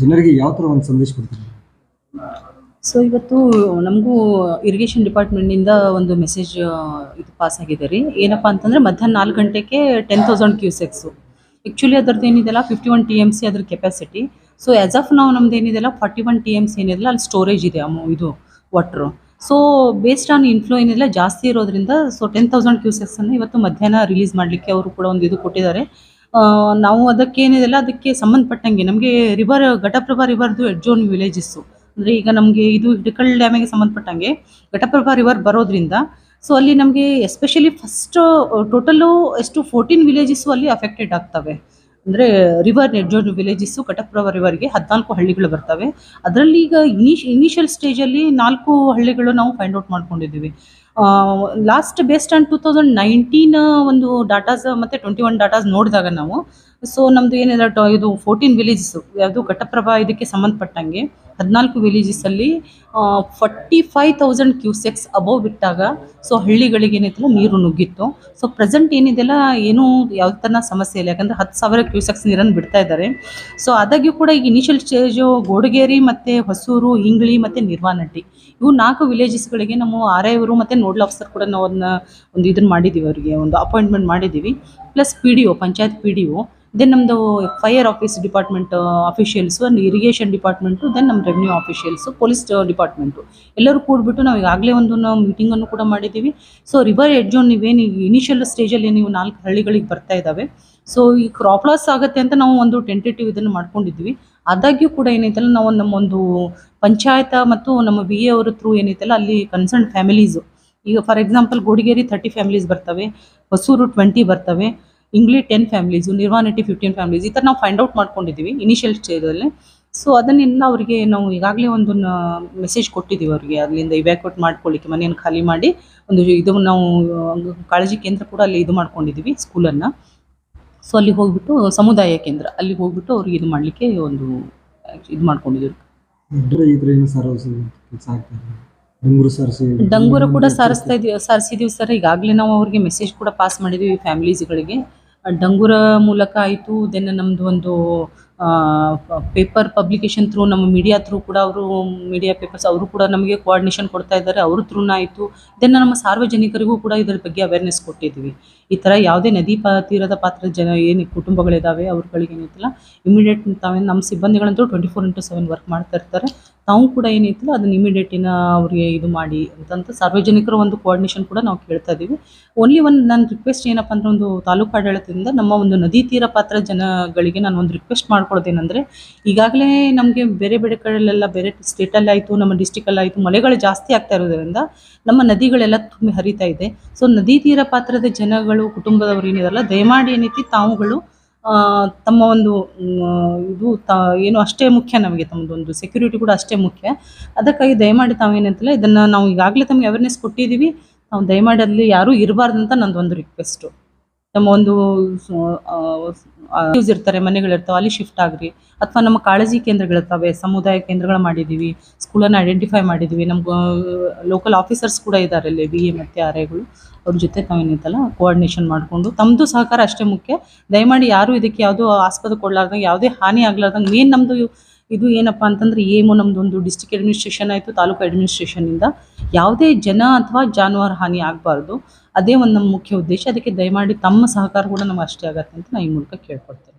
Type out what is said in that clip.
ಜನರಿಗೆ ಯಾವ ಥರ ಒಂದು ಸಂದೇಶ ಕೊಡ್ತಾರೆ? ಸೊ ಇವತ್ತು ನಮಗೂ ಇರಿಗೇಷನ್ ಡಿಪಾರ್ಟ್ಮೆಂಟ್ನಿಂದ ಒಂದು ಮೆಸೇಜ್ ಇದು ಪಾಸ್ ಆಗಿದೆ ರೀ. ಏನಪ್ಪ ಅಂತಂದರೆ ಮಧ್ಯಾಹ್ನ ನಾಲ್ಕು ಗಂಟೆಗೆ ಟೆನ್ ತೌಸಂಡ್ ಕ್ಯೂಸೆಕ್ಸು ಆ್ಯಕ್ಚುಲಿ ಅದ್ರದ್ದು ಏನಿದೆಲ್ಲ fifty one T M C ಅದ್ರ ಕೆಪಾಸಿಟಿ ಸೊ ಆ್ಯಸ್ ಆಫ್ ನಾವು ನಮ್ದು ಏನಿದೆಲ್ಲ forty one T M C ಏನಿದೆಲ್ಲ ಅಲ್ಲಿ ಸ್ಟೋರೇಜ್ ಇದೆ ಅಮ್ಮ ಇದು water so based on inflow ಏನಿಲ್ಲ, ಜಾಸ್ತಿ ಇರೋದ್ರಿಂದ ಸೊ ಟೆನ್ ತೌಸಂಡ್ ಕ್ಯೂಸೆಕ್ಸನ್ನು ಇವತ್ತು ಮಧ್ಯಾಹ್ನ ರಿಲೀಸ್ ಮಾಡಲಿಕ್ಕೆ ಅವರು ಕೂಡ ಒಂದು ಇದು ಕೊಟ್ಟಿದ್ದಾರೆ. ನಾವು ಅದಕ್ಕೇನಿದೆಲ್ಲ ಅದಕ್ಕೆ ಸಂಬಂಧಪಟ್ಟಂಗೆ ನಮಗೆ ರಿವರ್ ಘಟಪ್ರಭಾ ರಿವರ್ದು ಎಡ್ಜೋನ್ ವಿಲೇಜಸ್ಸು ಅಂದರೆ ಈಗ ನಮಗೆ ಇದು ಹಿಡಕಲ್ ಡ್ಯಾಮಿಗೆ ಸಂಬಂಧಪಟ್ಟಂಗೆ ಘಟಪ್ರಭಾ ರಿವರ್ ಬರೋದ್ರಿಂದ ಸೊ ಅಲ್ಲಿ ನಮಗೆ ಎಸ್ಪೆಷಲಿ ಫಸ್ಟ್ ಟೋಟಲು ಎಷ್ಟು ಫೋರ್ಟೀನ್ ವಿಲೇಜಸ್ಸು ಅಲ್ಲಿ ಅಫೆಕ್ಟೆಡ್ ಆಗ್ತವೆ. ಅಂದರೆ river edge zone villages Ghataprabha ರಿವರ್ಗೆ ಹದಿನಾಲ್ಕು ಹಳ್ಳಿಗಳು ಬರ್ತವೆ. ಅದರಲ್ಲಿ ಈಗ ಇನಿಷ್ ಇನಿಷಿಯಲ್ ಸ್ಟೇಜಲ್ಲಿ ನಾಲ್ಕು ಹಳ್ಳಿಗಳು ನಾವು ಫೈಂಡ್ ಔಟ್ ಮಾಡ್ಕೊಂಡಿದ್ದೀವಿ. Last based on two thousand nineteen ಒಂದು ಡಾಟಾಸ್ ಮತ್ತು ಟ್ವೆಂಟಿ ಒನ್ ಡಾಟಾಸ್ ನೋಡಿದಾಗ ನಾವು. ಸೊ ನಮ್ಮದು ಏನಿದೆ ಇದು ಫೋರ್ಟೀನ್ ವಿಲೇಜಸ್ ಯಾವುದು ಘಟಪ್ರಭಾ ಇದಕ್ಕೆ ಸಂಬಂಧಪಟ್ಟಂಗೆ ಹದಿನಾಲ್ಕು ವಿಲೇಜಸಲ್ಲಿ forty five thousand cusecs above ಬಿಟ್ಟಾಗ ಸೊ ಹಳ್ಳಿಗಳಿಗೆ ಏನೈತಲ್ಲ ನೀರು ನುಗ್ಗಿತ್ತು. ಸೊ ಪ್ರೆಸೆಂಟ್ ಏನಿದೆಲ್ಲ, ಏನು ಯಾವ ಥರ ಸಮಸ್ಯೆ ಇಲ್ಲ. ಯಾಕಂದರೆ ಹತ್ತು ಸಾವಿರ ಕ್ಯೂಸೆಕ್ಸ್ ನೀರನ್ನು ಬಿಡ್ತಾ ಇದ್ದಾರೆ. ಸೊ ಆದಾಗ್ಯೂ ಕೂಡ ಈಗ ಇನಿಷಿಯಲ್ ಸ್ಟೇಜು ಗೋಡಗೇರಿ ಮತ್ತು ಹೊಸೂರು ಹಿಂಗ್ಳಿ ಮತ್ತು ನಿರ್ವಾನಟ್ಟಿ, ಇವು ನಾಲ್ಕು ವಿಲೇಜಸ್ಗಳಿಗೆ ನಮ್ಮ ಆರ್ ಐ ಅವರು ಮತ್ತು ನೋಡಲ್ ಆಫೀಸರ್ ಕೂಡ ನಾವು ಅದನ್ನ ಒಂದು ಇದನ್ನ ಮಾಡಿದ್ದೀವಿ ಅವರಿಗೆ, ಒಂದು ಅಪಾಯಿಂಟ್ಮೆಂಟ್ ಮಾಡಿದ್ದೀವಿ plus P D O panchayat P D O then ನಮ್ಮದು fire office department officials and irrigation department then ನಮ್ಮ ರೆವಿನ್ಯೂ ಆಫಿಷಿಯಲ್ಸು ಪೊಲೀಸ್ ಡಿಪಾರ್ಟ್ಮೆಂಟು ಎಲ್ಲರೂ ಕೂಡಿಬಿಟ್ಟು ನಾವು ಈಗಾಗಲೇ ಒಂದು ನಾವು ಮೀಟಿಂಗನ್ನು ಕೂಡ ಮಾಡಿದ್ದೀವಿ ಸೊ ರಿವರ್ ಎಡ್ಜೋನ್ ನೀವೇನು ಇನಿಷಿಯಲ್ ಸ್ಟೇಜಲ್ಲಿ ನೀವು ನಾಲ್ಕು ಹಳ್ಳಿಗಳಿಗೆ ಬರ್ತಾ ಇದ್ದಾವೆ ಸೊ ಈ ಕ್ರಾಪ್ ಲಾಸ್ ಆಗುತ್ತೆ ಅಂತ ನಾವು ಒಂದು ಟೆಂಟೇಟಿವ್ ಇದನ್ನು ಮಾಡ್ಕೊಂಡಿದ್ವಿ. ಆದಾಗ್ಯೂ ಕೂಡ ಏನೈತಲ್ಲ, ನಾವು ನಮ್ಮ ಒಂದು ಪಂಚಾಯತ ಮತ್ತು ನಮ್ಮ ವಿ ಎ ಅವರ ಥ್ರೂ ಏನೈತಲ್ಲ, ಅಲ್ಲಿ ಕನ್ಸರ್ನ್ ಫ್ಯಾಮಿಲೀಸು ಈಗ for example Godigeri thirty families ಬರ್ತವೆ ಹೊಸೂರು ಟ್ವೆಂಟಿ ಬರ್ತವೆ ಇಂಗ್ಲಿ ಟೆನ್ ಫ್ಯಾಮಿಲೀಸು ನಿರ್ವಾನಿಟಿ ಫಿಫ್ಟೀನ್ ಫ್ಯಾಮಿಲೀಸ್ ಈ ಥರ ನಾವು ಫೈಂಡ್ ಔಟ್ ಮಾಡ್ಕೊಂಡಿದ್ದೀವಿ ಇನಿಷಿಯಲ್ ಸ್ಟೇಜಲ್ಲಿ ಸೊ ಅದನ್ನೆಲ್ಲ ಅವರಿಗೆ ನಾವು ಈಗಾಗಲೇ ಒಂದು ಮೆಸೇಜ್ ಕೊಟ್ಟಿದ್ದೀವಿ ಅವರಿಗೆ. ಅಲ್ಲಿಂದ ಇವ್ಯಾಕ್ಯೂಟ್ ಮಾಡ್ಕೊಳ್ಳಿಕ್ಕೆ ಮನೆಯನ್ನು ಖಾಲಿ ಮಾಡಿ ಒಂದು ಇದು ನಾವು ಕಾಳಜಿ ಕೇಂದ್ರ ಕೂಡ ಅಲ್ಲಿ ಇದು ಮಾಡ್ಕೊಂಡಿದ್ದೀವಿ ಸ್ಕೂಲನ್ನು ಸೊ ಅಲ್ಲಿ ಹೋಗ್ಬಿಟ್ಟು ಸಮುದಾಯ ಕೇಂದ್ರ, ಅಲ್ಲಿ ಹೋಗ್ಬಿಟ್ಟು ಅವ್ರಿಗೆ ಇದು ಮಾಡಲಿಕ್ಕೆ ಒಂದು, ಇದು ಮಾಡ್ಕೊಂಡಿದ್ದೀವಿ. ಡಂಗೂರು ಕೂಡ ಸಾರಿಸ್ತಾ ಇದೀವಿ ಸಾರಿಸಿದೀವಿ ಸರ್. ಈಗಾಗಲೇ ನಾವು ಅವ್ರಿಗೆ ಮೆಸೇಜ್ ಕೂಡ ಪಾಸ್ ಮಾಡಿದ್ದೀವಿ ಫ್ಯಾಮಿಲೀಸ್ಗಳಿಗೆ ಡಂಗೂರ ಮೂಲಕ ಆಯಿತು ದೆನ್ ನಮ್ಮದು ಒಂದು ಪೇಪರ್ ಪಬ್ಲಿಕೇಶನ್ ಥ್ರೂ ನಮ್ಮ ಮೀಡಿಯಾ ಥ್ರೂ ಕೂಡ ಅವರು ಮೀಡಿಯಾ ಪೇಪರ್ಸ್ ಅವರು ಕೂಡ ನಮಗೆ ಕೋಆರ್ಡಿನೇಷನ್ ಕೊಡ್ತಾ ಇದ್ದಾರೆ. ಅವ್ರ ಥ್ರೂನ ಆಯಿತು. ದೆನ್ ನಮ್ಮ ಸಾರ್ವಜನಿಕರಿಗೂ ಕೂಡ ಇದರ ಬಗ್ಗೆ ಅವೇರ್ನೆಸ್ ಕೊಟ್ಟಿದ್ದೀವಿ. ಈ ಥರ ಯಾವುದೇ ನದಿ ಪಾ, ತೀರದ ಪಾತ್ರದ ಜನ ಏನು ಕುಟುಂಬಗಳಿದ್ದಾವೆ ಅವ್ರಗಳಿಗೆ ಏನೈತಲ್ಲ ಇಮಿಡಿಯೇಟ್ ತಾವೇ ನಮ್ಮ ಸಿಬ್ಬಂದಿಗಳಂತೂ twenty four into seven work ಮಾಡ್ತಾ ಇರ್ತಾರೆ. ತಾವು ಕೂಡ ಏನೈತಲ್ಲ ಅದನ್ನ ಇಮಿಡಿಯೇಟಿನ ಅವರಿಗೆ ಇದು ಮಾಡಿ ಅಂತಂತ ಸಾರ್ವಜನಿಕರ ಒಂದು ಕೋಆರ್ಡಿನೇಷನ್ ಕೂಡ ನಾವು ಕೇಳ್ತಾ ಇದ್ದೀವಿ. ಓನ್ಲಿ ಒಂದು ನನ್ನ ರಿಕ್ವೆಸ್ಟ್ ಏನಪ್ಪ ಅಂದ್ರೆ ಒಂದು ತಾಲೂಕು ಆಡಳಿತದಿಂದ ನಮ್ಮ ಒಂದು ನದಿ ತೀರ ಪಾತ್ರ ಜನಗಳಿಗೆ ನಾನು ಒಂದು ರಿಕ್ವೆಸ್ಟ್ ಮಾಡ್ಕೊಳ್ತೇನೆಂದರೆ ಈಗಾಗಲೇ ನಮಗೆ ಬೇರೆ ಬೇರೆ ಕಡೆಯಲ್ಲೆಲ್ಲ ಬೇರೆ ಸ್ಟೇಟಲ್ಲಾಯಿತು ನಮ್ಮ ಡಿಸ್ಟಿಕಲ್ಲಾಯಿತು ಮಳೆಗಳು ಜಾಸ್ತಿ ಆಗ್ತಾ ಇರೋದ್ರಿಂದ ನಮ್ಮ ನದಿಗಳೆಲ್ಲ ತುಂಬಿ ಹರಿತಾ ಇದೆ. ಸೊ ನದಿ ತೀರ ಪಾತ್ರದ ಜನಗಳು, ಕುಟುಂಬದವರು ಏನಿದಾರಲ್ಲ, ದಯಮಾಡಿ ಏನೈತಿ ತಾವುಗಳು ತಮ್ಮ ಒಂದು ಇದು ತ, ಏನು ಅಷ್ಟೇ ಮುಖ್ಯ ನಮಗೆ ತಮ್ಮದೊಂದು ಸೆಕ್ಯೂರಿಟಿ ಕೂಡ ಅಷ್ಟೇ ಮುಖ್ಯ. ಅದಕ್ಕಾಗಿ ದಯಮಾಡಿ ತಾವೇನಂತಲ್ಲ, ಇದನ್ನು ನಾವು ಈಗಾಗಲೇ ತಮಗೆ ಅವೇರ್ನೆಸ್ ಕೊಟ್ಟಿದ್ದೀವಿ. ನಾವು ದಯಮಾಡಿ ಅಲ್ಲಿ ಯಾರೂ ಇರಬಾರ್ದಂತ ನಂದು ಒಂದು ರಿಕ್ವೆಸ್ಟು ನಮ್ಮ ಒಂದು ಯೂಸ್ ಇರ್ತಾರೆ ಮನೆಗಳಿರ್ತಾವೆ ಅಲ್ಲಿ ಶಿಫ್ಟ್ ಆಗ್ರಿ. ಅಥವಾ ನಮ್ಮ ಕಾಳಜಿ ಕೇಂದ್ರಗಳಿರ್ತಾವೆ ಸಮುದಾಯ ಕೇಂದ್ರಗಳು ಮಾಡಿದ್ದೀವಿ ಸ್ಕೂಲನ್ನು ಐಡೆಂಟಿಫೈ ಮಾಡಿದ್ದೀವಿ ನಮ್ಮ ಲೋಕಲ್ ಆಫೀಸರ್ಸ್ ಕೂಡ ಇದ್ದಾರೆ ಅಲ್ಲಿ ಬಿ ಎ ಮತ್ತು ಆರ್ ಐಗಳು ಅವ್ರ ಜೊತೆ ನಾವೇನಿತ್ತಲ್ಲ ಕೋಆರ್ಡಿನೇಷನ್ ಮಾಡಿಕೊಂಡು ತಮ್ಮದು ಸಹಕಾರ ಅಷ್ಟೇ ಮುಖ್ಯ. ದಯಮಾಡಿ ಯಾರು ಇದಕ್ಕೆ ಯಾವುದೋ ಆಸ್ಪದ ಕೊಡಲಾರ್ದಂಗೆ, ಯಾವುದೇ ಹಾನಿ ಆಗ್ಲಾರ್ದಂಗೆ ಮೇನ್ ನಮ್ಮದು ಇದು ಏನಪ್ಪ ಅಂತಂದ್ರೆ ಏಮು ನಮ್ಮದು ಒಂದು ಡಿಸ್ಟಿಕ್ ಅಡ್ಮಿನಿಸ್ಟ್ರೇಷನ್ ಆಯಿತು, ತಾಲೂಕು ಅಡ್ಮಿನಿಸ್ಟ್ರೇಷನಿಂದ ಯಾವುದೇ ಜನ ಅಥವಾ ಜಾನುವಾರು ಹಾನಿ ಆಗಬಾರ್ದು. ಅದೇ ಒಂದು ನಮ್ಮ ಮುಖ್ಯ ಉದ್ದೇಶ. ಅದಕ್ಕೆ ದಯಮಾಡಿ ತಮ್ಮ ಸಹಕಾರ ಕೂಡ ನಮ್ಗೆ ಅಷ್ಟೇ ಆಗತ್ತೆ ಅಂತ ನಾನು ಈ ಮೂಲಕ ಕೇಳ್ಕೊಡ್ತೇನೆ